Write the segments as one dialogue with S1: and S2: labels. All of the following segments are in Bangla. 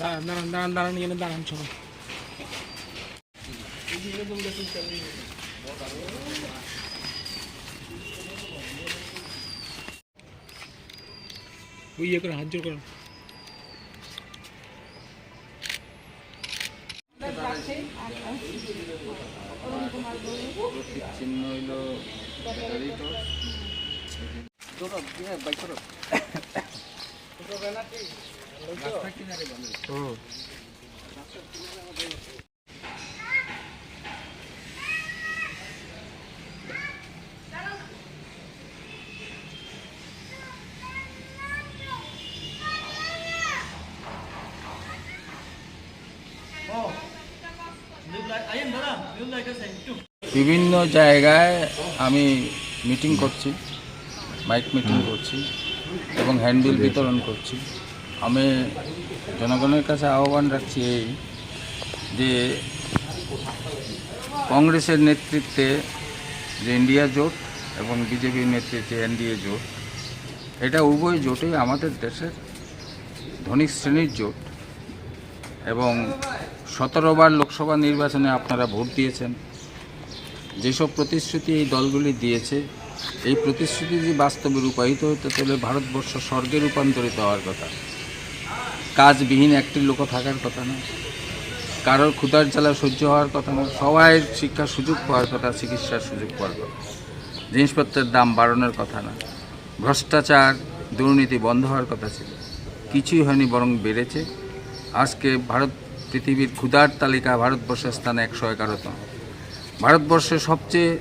S1: দাঁড়ান দাঁড়ান দাঁড়ান দাঁড়ান এখানে দাঁড়ান সবাই। ওই ইয়ে করে হাত জোর করুন
S2: চিহ্ন হইল বিভিন্ন জায়গায় আমি মিটিং করছি মাইক মিটিং করছি এবং হ্যান্ডবিল বিতরণ করছি। আমি জনগণের কাছে আহ্বান রাখছি এই যে কংগ্রেসের নেতৃত্বে যে ইন্ডিয়া জোট এবং বিজেপির নেতৃত্বে এনডিএ জোট এটা উভয় জোটই আমাদের দেশের ধনিক শ্রেণির জোট এবং সতেরোবার লোকসভা নির্বাচনে আপনারা ভোট দিয়েছেন যেসব প্রতিশ্রুতি এই দলগুলি দিয়েছে, এই প্রতিশ্রুতি যদি বাস্তবে রূপায়িত হতে তাহলে ভারতবর্ষ স্বর্গে রূপান্তরিত হওয়ার কথা। কাজবিহীন একটি লোকও থাকার কথা না কারোর ক্ষুধার জ্বালা সহ্য হওয়ার কথা না সবাই শিক্ষার সুযোগ পাওয়ার কথা, চিকিৎসার সুযোগ পাওয়ার কথা। জিনিসপত্রের দাম বাড়ানোর কথা না। ভ্রষ্টাচার, দুর্নীতি বন্ধ হওয়ার কথা ছিল। কিছুই হয়নি, বরং বেড়েছে। আজকে ভারত, পৃথিবীর ক্ষুধার তালিকা ভারতবর্ষের স্থানে একশো এগারোতম। ভারতবর্ষে সবচেয়ে,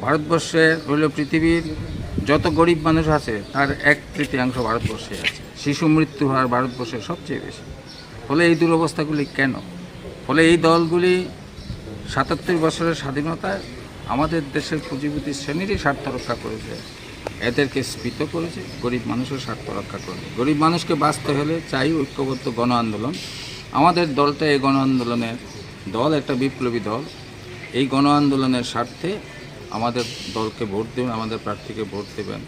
S2: ভারতবর্ষে হলো পৃথিবীর যত গরিব মানুষ আছে, তার এক তৃতীয়াংশ ভারতবর্ষে আছে। শিশু মৃত্যু হার ভারতবর্ষের সবচেয়ে বেশি। ফলে এই দুরবস্থাগুলি কেন? ফলে এই দলগুলি সাতাত্তর বছরের স্বাধীনতায় আমাদের দেশের পুঁজিপতি শ্রেণীরই স্বার্থ রক্ষা করেছে। এদেরকে স্ফীত করেছে, গরিব মানুষের স্বার্থ রক্ষা করেছে। গরিব মানুষকে বাঁচতে হলে চাই ঐক্যবদ্ধ গণ আন্দোলন। আমাদের দলটা এই গণ আন্দোলনের দল, একটা বিপ্লবী দল। এই গণ আন্দোলনের স্বার্থে আমাদের দলকে ভোট দেবেন, আমাদের প্রার্থীকে ভোট দেবেন।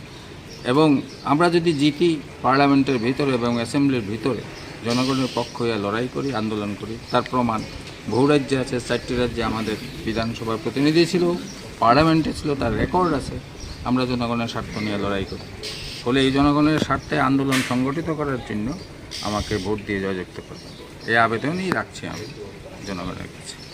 S2: এবং আমরা যদি জিতি পার্লামেন্টের ভিতরে এবং অ্যাসেম্বলির ভিতরে জনগণের পক্ষ হয়ে লড়াই করি, আন্দোলন করি, তার প্রমাণ বহু রাজ্যে আছে, চারটি রাজ্যে আমাদের বিধানসভার প্রতিনিধি ছিল, পার্লামেন্টে ছিল, তার রেকর্ড আছে। আমরা জনগণের স্বার্থ নিয়ে লড়াই করি। ফলে এই জনগণের স্বার্থে আন্দোলন সংগঠিত করার জন্য আমাকে ভোট দিয়ে জয়যুক্ত করবেন। এই আবেদনই রাখছি আমি জনগণের কাছে।